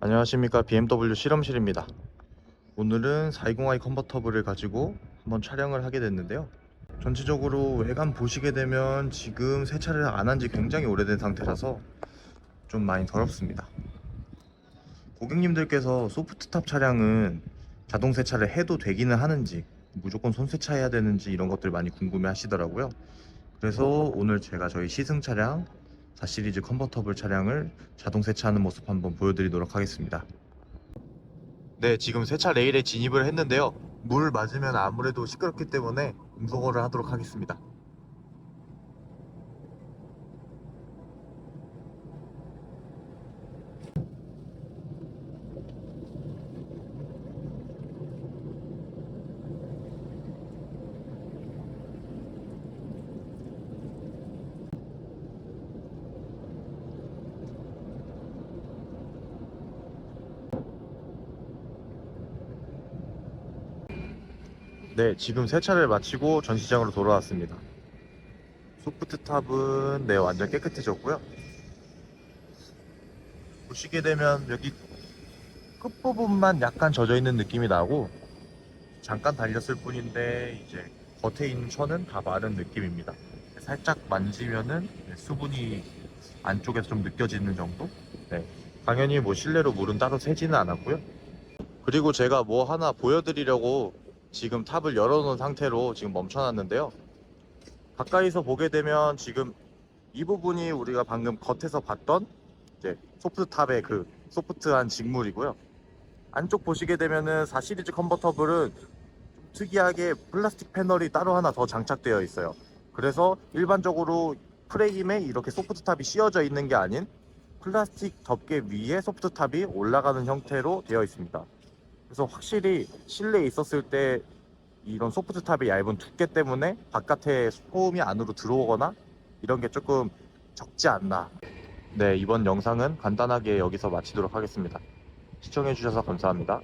안녕하십니까. BMW 실험실입니다. 오늘은 420i 컨버터블을 가지고 한번 촬영을 하게 됐는데요. 전체적으로 외관 보시게 되면 지금 세차를 안 한 지 굉장히 오래된 상태라서 좀 많이 더럽습니다. 고객님들께서 소프트탑 차량은 자동 세차를 해도 되기는 하는지 무조건 손 세차해야 되는지 이런 것들 많이 궁금해 하시더라고요. 그래서 오늘 제가 저희 시승 차량 4 시리즈 컨버터블 차량을 자동 세차하는 모습 한번 보여드리도록 하겠습니다. 네, 지금 세차 레일에 진입을 했는데요. 물 맞으면 아무래도 시끄럽기 때문에 음소거를 하도록 하겠습니다. 네, 지금 세차를 마치고 전시장으로 돌아왔습니다. 소프트탑은 네, 완전 깨끗해졌고요. 보시게 되면 여기 끝부분만 약간 젖어 있는 느낌이 나고 잠깐 달렸을 뿐인데 이제 겉에 있는 천은 다 마른 느낌입니다. 살짝 만지면은 네, 수분이 안쪽에서 좀 느껴지는 정도? 네. 당연히 뭐 실내로 물은 따로 새지는 않았고요. 그리고 제가 뭐 하나 보여드리려고 지금 탑을 열어놓은 상태로 지금 멈춰놨는데요. 가까이서 보게 되면 지금 이 부분이 우리가 방금 겉에서 봤던 이제 소프트 탑의 그 소프트한 직물이고요. 안쪽 보시게 되면은 4 시리즈 컨버터블은 좀 특이하게 플라스틱 패널이 따로 하나 더 장착되어 있어요. 그래서 일반적으로 프레임에 이렇게 소프트 탑이 씌워져 있는 게 아닌 플라스틱 덮개 위에 소프트 탑이 올라가는 형태로 되어 있습니다. 그래서 확실히 실내에 있었을 때 이런 소프트 탑의 얇은 두께 때문에 바깥에 소음이 안으로 들어오거나 이런 게 조금 적지 않나. 네, 이번 영상은 간단하게 여기서 마치도록 하겠습니다. 시청해주셔서 감사합니다.